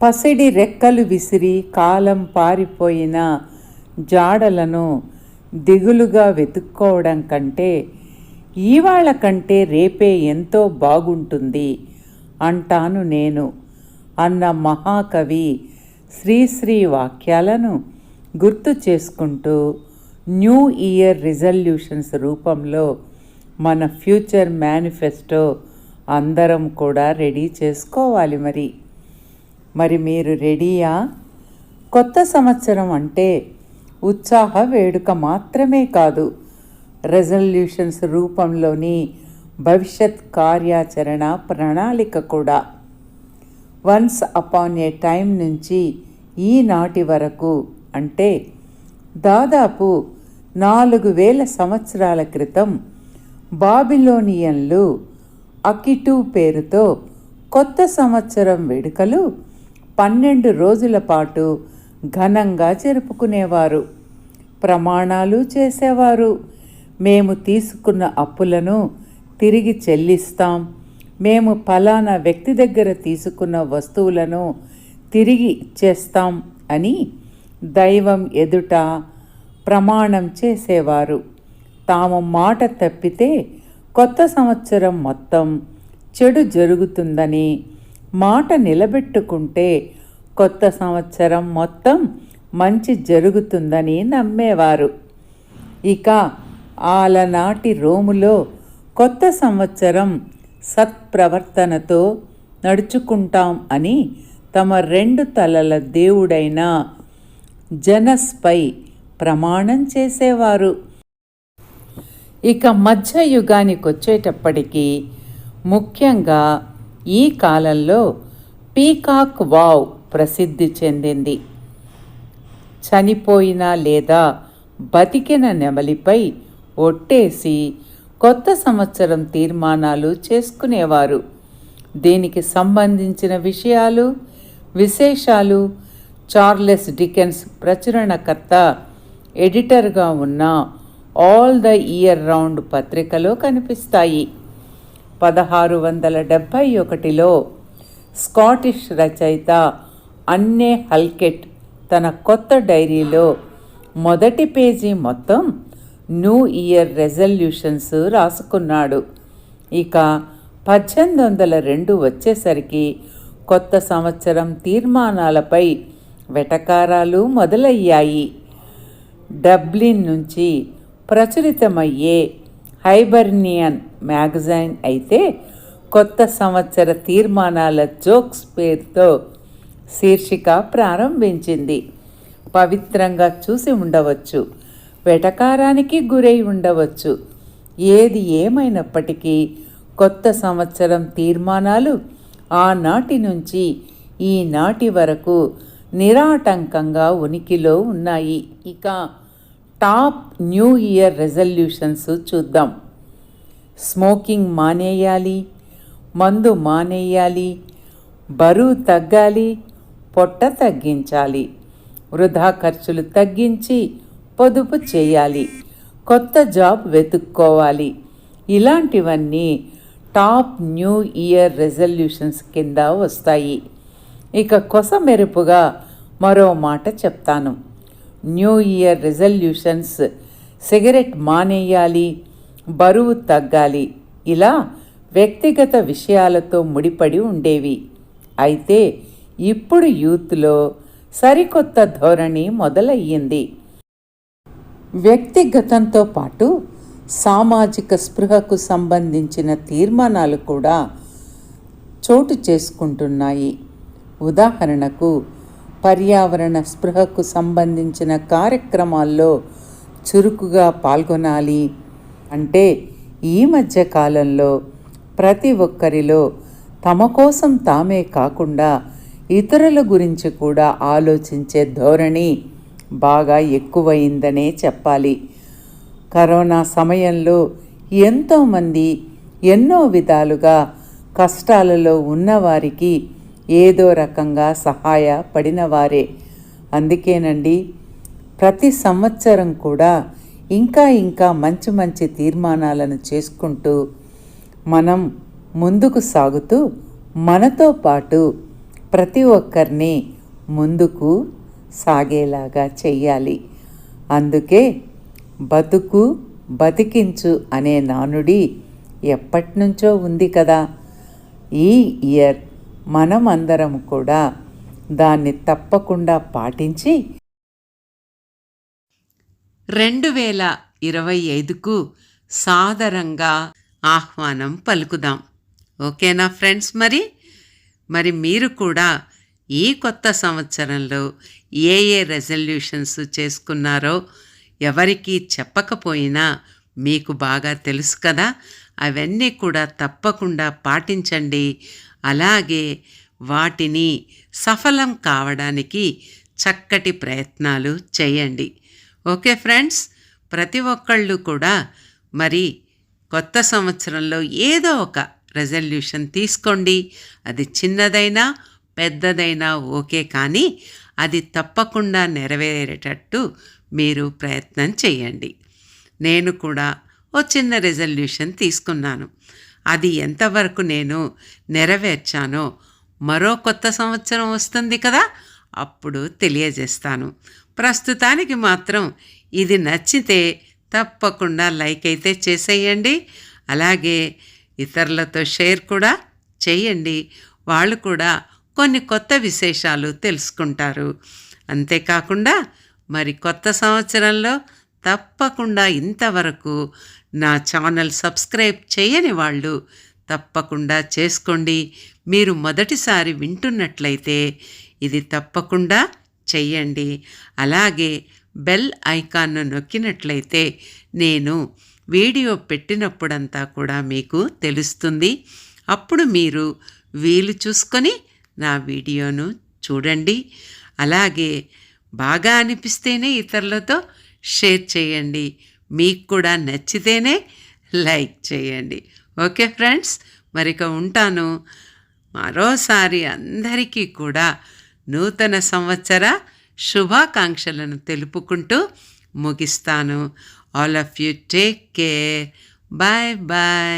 పసిడి రెక్కలు విసిరి కాలం పారిపోయిన జాడలను దిగులుగా వెతుక్కోవడం కంటే ఇవాళ కంటే రేపే ఎంతో బాగుంటుంది అంటాను నేను అన్న మహాకవి శ్రీశ్రీ వాక్యాలను గుర్తు చేసుకుంటూ న్యూ ఇయర్ రిజల్యూషన్స్ రూపంలో మన ఫ్యూచర్ మేనిఫెస్టో అందరం కూడా రెడీ చేసుకోవాలి మరి. మరి మీరు రెడీయా? కొత్త సంవత్సరం అంటే ఉత్సాహ వేడుక మాత్రమే కాదు రెజల్యూషన్స్ రూపంలోని భవిష్యత్ కార్యాచరణ ప్రణాళిక కూడా. వన్స్ అపాన్ ఏ టైం నుంచి ఈనాటి వరకు అంటే దాదాపు నాలుగు వేల సంవత్సరాల క్రితం బాబిలోనియన్లు అకిటు పేరుతో కొత్త సంవత్సరం వేడుకలు పన్నెండు రోజుల పాటు ఘనంగా జరుపుకునేవారు. ప్రమాణాలు చేసేవారు. మేము తీసుకున్న అప్పులను తిరిగి చెల్లిస్తాం. మేము ఫలానా వ్యక్తి దగ్గర తీసుకున్న వస్తువులను తిరిగి ఇచ్చేస్తాం అని దైవం ఎదుట ప్రమాణం చేసేవారు. తాము మాట తప్పితే కొత్త సంవత్సరం మొత్తం చెడు జరుగుతుందని మాట నిలబెట్టుకుంటే కొత్త సంవత్సరం మొత్తం మంచి జరుగుతుందని నమ్మేవారు. ఇక ఆలనాటి రోములో కొత్త సంవత్సరం సత్ప్రవర్తనతో నడుచుకుంటాం అని తమ రెండు తలల దేవుడైన జనస్పై ప్రమాణం చేసేవారు. ఇక మధ్యయుగానికి వచ్చేటప్పటికీ ముఖ్యంగా ఈ కాలంలో పీకాక్ వావ్ ప్రసిద్ధి చెందింది. చనిపోయిన లేదా బతికిన నెమలిపై ఒట్టేసి కొత్త సంవత్సరం తీర్మానాలు చేసుకునేవారు. దీనికి సంబంధించిన విషయాలు విశేషాలు చార్లెస్ డికెన్స్ ప్రచురణకర్త ఎడిటర్గా ఉన్న ఆల్ ద ఇయర్ రౌండ్ పత్రికలో కనిపిస్తాయి. పదహారు వందల డెబ్భై ఒకటిలో స్కాటిష్ రచయిత అన్నే హల్కెట్ తన కొత్త డైరీలో మొదటి పేజీ మొత్తం న్యూ ఇయర్ రెజల్యూషన్స్ రాసుకున్నాడు. ఇక పద్దెనిమిది వందల రెండు వచ్చేసరికి కొత్త సంవత్సరం తీర్మానాలపై వెటకారాలు మొదలయ్యాయి. డబ్లిన్ నుంచి ప్రచురితమయ్యే హైబర్నియన్ మ్యాగజైన్ అయితే కొత్త సంవత్సర తీర్మానాల జోక్స్ పేరుతో శీర్షిక ప్రారంభించింది. పవిత్రంగా చూసి ఉండవచ్చు. వెటకారానికి గురై ఉండవచ్చు. ఏది ఏమైనప్పటికీ కొత్త సంవత్సరం తీర్మానాలు ఆనాటి నుంచి ఈనాటి వరకు నిరాటంకంగా ఉనికిలో ఉన్నాయి. ఇక టాప్ న్యూ ఇయర్ రెజల్యూషన్స్ చూద్దాం. స్మోకింగ్ మానేయాలి మందు మానేయాలి బరువు తగ్గాలి పొట్ట తగ్గించాలి వృధా ఖర్చులు తగ్గించి పొదుపు చేయాలి కొత్త జాబ్ వెతుక్కోవాలి. ఇలాంటివన్నీ టాప్ న్యూ ఇయర్ రెజల్యూషన్స్ కింద వస్తాయి. ఇక కొసమెరుపుగా మరో మాట చెప్తాను. న్యూ ఇయర్ రెజల్యూషన్స్ సిగరెట్ మానేయాలి బరువు తగ్గాలి. ఇలా వ్యక్తిగత విషయాలతో ముడిపడి ఉండేవి. అయితే ఇప్పుడు యూత్లో సరికొత్త ధోరణి మొదలయ్యింది. వ్యక్తిగతంతో పాటు సామాజిక స్పృహకు సంబంధించిన తీర్మానాలు కూడా చోటు చేసుకుంటున్నాయి. ఉదాహరణకు పర్యావరణ స్పృహకు సంబంధించిన కార్యక్రమాల్లో చురుకుగా పాల్గొనాలి అంటే ఈ మధ్య కాలంలో ప్రతి ఒక్కరిలో తమ కోసం తామే కాకుండా ఇతరుల గురించి కూడా ఆలోచించే ధోరణి బాగా ఎక్కువైందనే చెప్పాలి. కరోనా సమయంలో ఎంతోమంది ఎన్నో విధాలుగా కష్టాలలో ఉన్నవారికి ఏదో రకంగా సహాయపడినవారే. అందుకేనండి ప్రతి సంవత్సరం కూడా ఇంకా ఇంకా మంచి మంచి తీర్మానాలను చేసుకుంటూ మనం ముందుకు సాగుతూ మనతో పాటు ప్రతి ఒక్కరిని ముందుకు సాగేలాగా చెయ్యాలి. అందుకే బతుకు బతికించు అనే నానుడి ఎప్పటినుంచో ఉంది కదా. ఈ ఇయర్ మనమందరం కూడా దాన్ని తప్పకుండా పాటించి రెండు వేల ఇరవై ఐదుకు సాదరంగా ఆహ్వానం పలుకుదాం. ఓకేనా ఫ్రెండ్స్ మరి? మరి మీరు కూడా ఈ కొత్త సంవత్సరంలో ఏ ఏ రెజల్యూషన్స్ చేసుకున్నారో ఎవరికీ చెప్పకపోయినా మీకు బాగా తెలుసు కదా. అవన్నీ కూడా తప్పకుండా పాటించండి. అలాగే వాటిని సఫలం కావడానికి చక్కటి ప్రయత్నాలు చేయండి. ఓకే ఫ్రెండ్స్ ప్రతి ఒక్కళ్ళు కూడా మరి కొత్త సంవత్సరంలో ఏదో ఒక రెజల్యూషన్ తీసుకోండి. అది చిన్నదైనా పెద్దదైనా ఓకే కానీ అది తప్పకుండా నెరవేరేటట్టు మీరు ప్రయత్నం చేయండి. నేను కూడా ఓ చిన్న రెజల్యూషన్ తీసుకున్నాను. అది ఎంతవరకు నేను నెరవేర్చానో మరో కొత్త సంవత్సరం వస్తుంది కదా అప్పుడు తెలియజేస్తాను. ప్రస్తుతానికి మాత్రం ఇది నచ్చితే తప్పకుండా లైక్ అయితే చేసేయండి. అలాగే ఇతరులతో షేర్ కూడా చేయండి. వాళ్ళు కూడా కొన్ని కొత్త విశేషాలు తెలుసుకుంటారు. అంతేకాకుండా మరి కొత్త సంవత్సరంలో తప్పకుండా ఇంతవరకు నా ఛానల్ సబ్స్క్రైబ్ చేయని వాళ్ళు తప్పకుండా చేసుకోండి. మీరు మొదటిసారి వింటున్నట్లయితే ఇది తప్పకుండా చెయ్యండి. అలాగే బెల్ ఐకాన్ను నొక్కినట్లయితే నేను వీడియో పెట్టినప్పుడంతా కూడా మీకు తెలుస్తుంది. అప్పుడు మీరు వీలు చూసుకొని నా వీడియోను చూడండి. అలాగే బాగా అనిపిస్తేనే ఇతరులతో షేర్ చేయండి. మీకు కూడా నచ్చితేనే లైక్ చేయండి. ఓకే ఫ్రెండ్స్ మరిక ఉంటాను. మరోసారి అందరికీ కూడా నూతన సంవత్సర శుభాకాంక్షలను తెలుపుకుంటూ ముగిస్తాను. All of you take care bye bye